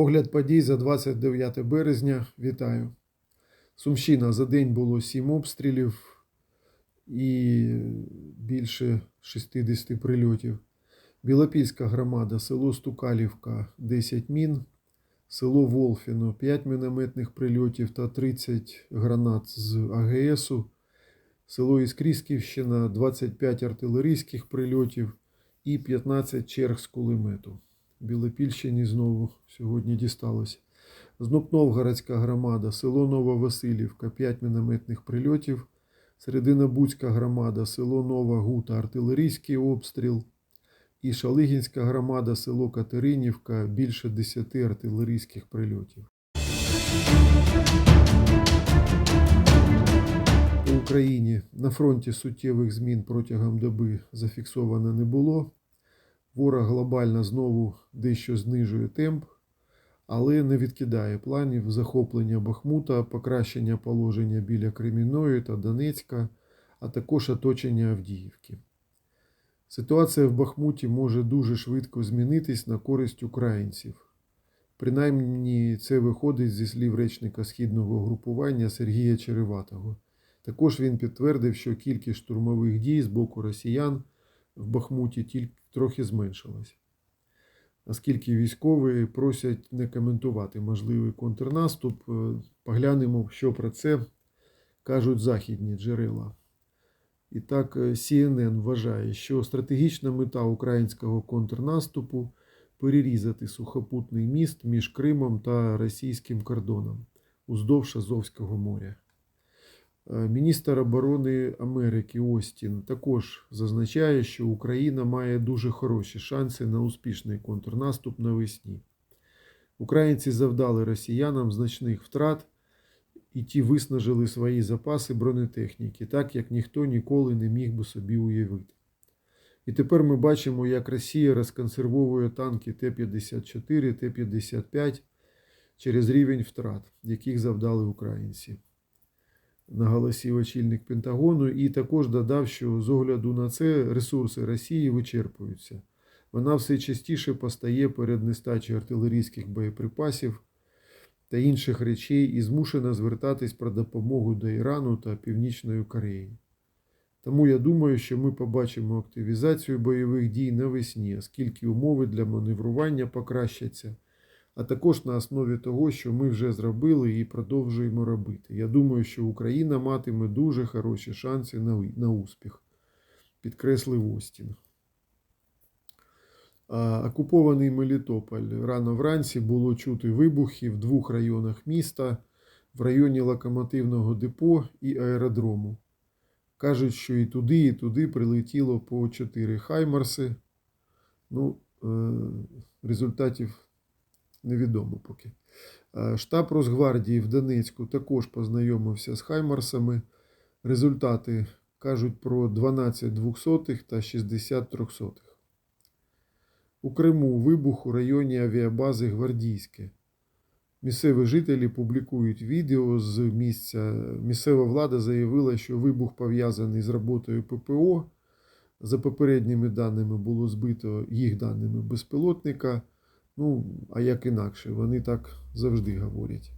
Огляд подій за 29 березня. Вітаю. Сумщина за день було 7 обстрілів і більше 60 прильотів. Білопільська громада, село Стукалівка 10 мін, село Волфіно 5 мінометних прильотів та 30 гранат з АГСу, село Іскрісківщина 25 артилерійських прильотів і 15 черг з кулемету. Білопільщині знову сьогодні дісталося. Знопновгородська громада, село Нова-Василівка, 5 мінометних прильотів. Серединобудська громада, село Нова Гута, артилерійський обстріл. І Шалигінська громада, село Катеринівка, більше 10 артилерійських прильотів. У Україні на фронті суттєвих змін протягом доби зафіксовано не було. Ворог глобально знову дещо знижує темп, але не відкидає планів захоплення Бахмута, покращення положення біля Кремінної та Донецька, а також оточення Авдіївки. Ситуація в Бахмуті може дуже швидко змінитись на користь українців. Принаймні, це виходить зі слів речника східного групування Сергія Череватого. Також він підтвердив, що кількість штурмових дій з боку росіян в Бахмуті тільки трохи зменшилась. Оскільки військові просять не коментувати можливий контрнаступ, е, поглянемо, що про це кажуть західні джерела. І так, е, CNN вважає, що стратегічна мета українського контрнаступу перерізати сухопутний міст між Кримом та російським кордоном уздовж Азовського моря. Е, Міністр оборони Америки Остін також зазначає, що Україна має дуже хороші шанси на успішний контрнаступ навесні. Українці завдали росіянам значних втрат, і ті виснажили свої запаси бронетехніки, так як ніхто ніколи не міг би собі уявити. І тепер ми бачимо, як Росія розконсервовує танки Т-54, Т-55 через рівень втрат, яких завдали українці наголосив очільник Пентагону, і також додав, що з огляду на це ресурси Росії вичерпуються. Вона все частіше постає перед нестачею артилерійських боєприпасів та інших речей і змушена звертатись про допомогу до Ірану та Північної Кореї. Тому я думаю, що ми побачимо активізацію бойових дій навесні, оскільки умови для маневрування покращаться а також на основі того, що ми вже зробили і продовжуємо робити. Я думаю, що Україна матиме дуже хороші шанси на, успіх, підкреслив Остін. Окупований Мелітополь рано вранці було чути вибухи в двох районах міста, в районі локомотивного депо і аеродрому. Кажуть, що і туди, і туди прилетіло по 4 хаймарси. Ну, е, результатів невідомо поки. Штаб Росгвардії в Донецьку також познайомився з Хаймарсами. Результати кажуть про 12 двохсотих та 60 трьохсотих. У Криму вибух у районі авіабази Гвардійське. Місцеві жителі публікують відео з місця. Місцева влада заявила, що вибух пов'язаний з роботою ППО. За попередніми даними було збито їх даними безпілотника. Ну, а як інакше, вони так завжди говорять.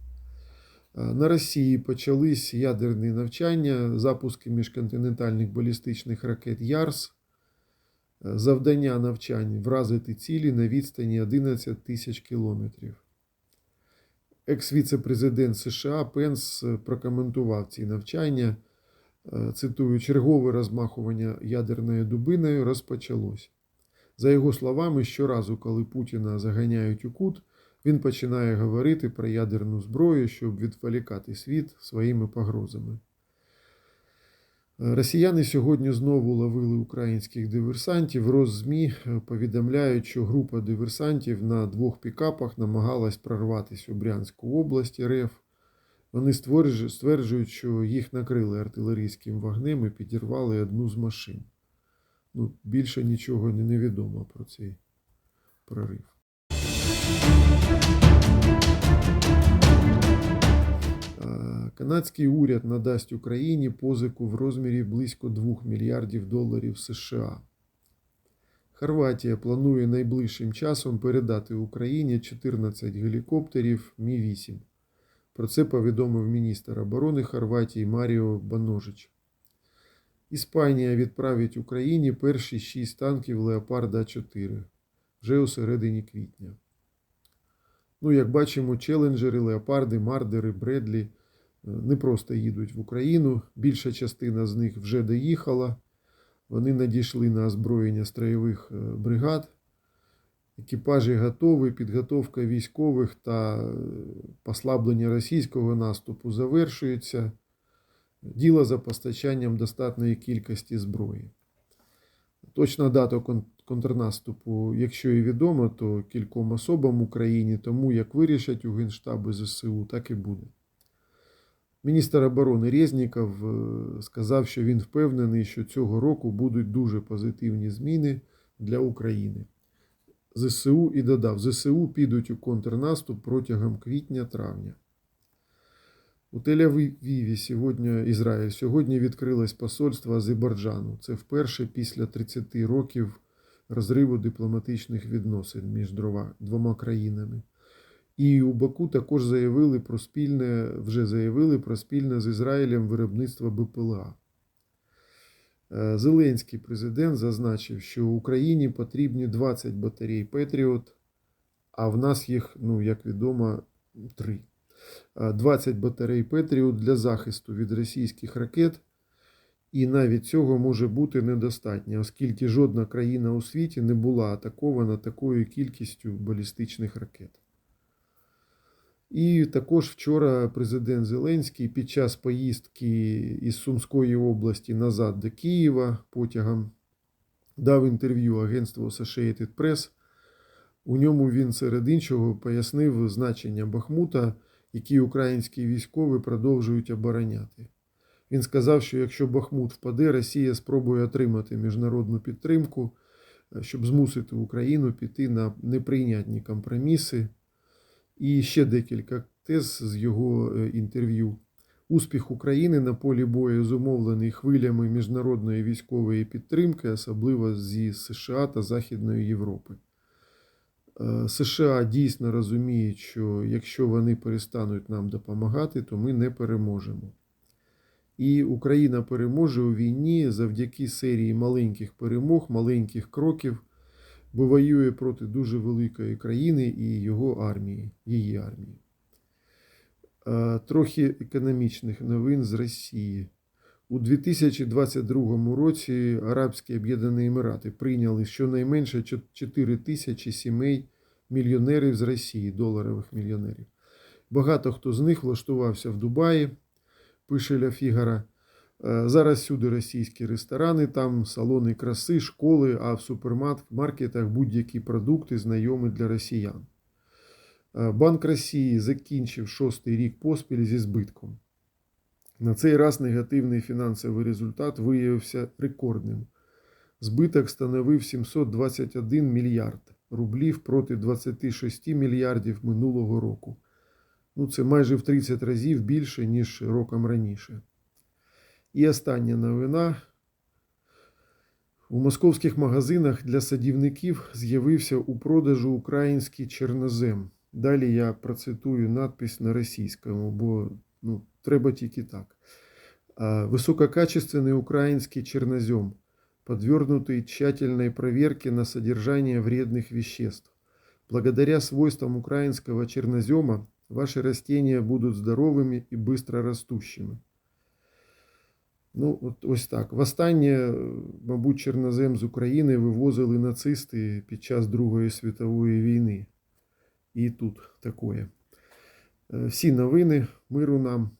На Росії почались ядерні навчання, запуски міжконтинентальних балістичних ракет ЯРС, завдання навчань вразити цілі на відстані 11 тисяч кілометрів. Екс-віце-президент США Пенс прокоментував ці навчання. Цитую, чергове розмахування ядерною дубиною розпочалось. За його словами, щоразу, коли Путіна заганяють у кут, він починає говорити про ядерну зброю, щоб відволікати світ своїми погрозами. Росіяни сьогодні знову ловили українських диверсантів. Роззмі повідомляють, що група диверсантів на двох пікапах намагалась прорватися у Брянську область РФ. Вони стверджують, що їх накрили артилерійським вогнем і підірвали одну з машин. Ну, Більше нічого не невідомо про цей прорив. Канадський уряд надасть Україні позику в розмірі близько 2 мільярдів доларів США. Хорватія планує найближчим часом передати Україні 14 гелікоптерів Мі-8. Про це повідомив міністр оборони Хорватії Маріо Баножич. Іспанія відправить Україні перші 6 танків Леопарда 4 вже у середині квітня. Ну, як бачимо, челенджери, леопарди, мардери, Бредлі е, не просто їдуть в Україну. Більша частина з них вже доїхала. Вони надійшли на озброєння строєвих е, бригад. Екіпажі готові, підготовка військових та е, послаблення російського наступу завершується. Діло за постачанням достатньої кількості зброї. Точна дата контрнаступу, якщо і відомо, то кільком особам Україні, тому як вирішать у Генштабі ЗСУ, так і буде. Міністр оборони Резніков е, сказав, що він впевнений, що цього року будуть дуже позитивні зміни для України. ЗСУ і додав, ЗСУ підуть у контрнаступ протягом квітня-травня. У Тель-Авіві сьогодні Ізраїль сьогодні відкрилось посольство Азербайджану. Це вперше після 30 років розриву дипломатичних відносин між двома країнами. І у Баку також заявили про спільне, вже заявили про спільне з Ізраїлем виробництво БПЛА. Е, Зеленський президент зазначив, що Україні потрібні 20 батарей Петріот, а в нас їх, ну, як відомо, 3. 20 батарей Петріот для захисту від російських ракет. І навіть цього може бути недостатньо, оскільки жодна країна у світі не була атакована такою кількістю балістичних ракет. І також вчора президент Зеленський під час поїздки із Сумської області назад до Києва потягом дав інтерв'ю агентству Associated Press. У ньому він серед іншого пояснив значення Бахмута, який українські військові продовжують обороняти. Він сказав, що якщо Бахмут впаде, Росія спробує отримати міжнародну підтримку, е, щоб змусити Україну піти на неприйнятні компроміси. І ще декілька тез з його е, інтерв'ю. Успіх України на полі бою зумовлений хвилями міжнародної військової підтримки, особливо зі США та Західної Європи. Е, США дійсно розуміють, що якщо вони перестануть нам допомагати, то ми не переможемо. І Україна переможе у війні завдяки серії маленьких перемог, маленьких кроків, бо воює проти дуже великої країни і його армії, її армії. Е, Трохи економічних новин з Росії. У 2022 році Арабські Об'єднані Емірати прийняли щонайменше 4 тисячі сімей мільйонерів з Росії, доларових мільйонерів. Багато хто з них влаштувався в Дубаї, пише Ля Фігара. Е, Зараз всюди російські ресторани, там салони краси, школи, а в супермаркетах будь-які продукти знайомі для росіян. Е, Банк Росії закінчив шостий рік поспіль зі збитком. На цей раз негативний фінансовий результат виявився рекордним. Збиток становив 721 мільярд рублів проти 26 мільярдів минулого року. Ну, це майже в 30 разів більше, ніж роком раніше. І остання новина. У московських магазинах для садівників з'явився у продажу український чорнозем. Далі я процитую надпись на російському, бо ну, треба тільки так. А, Высококачественный украинский чернозем, подвергнутый тщательной проверке на содержание вредных веществ. Благодаря свойствам украинского чернозема ваши растения будут здоровыми и быстро растущими. Ну, от ось так. Востаннє, мабуть, чорнозем з України вивозили нацисти під час Другої світової війни. І тут такое. Е, Всі новини, миру нам.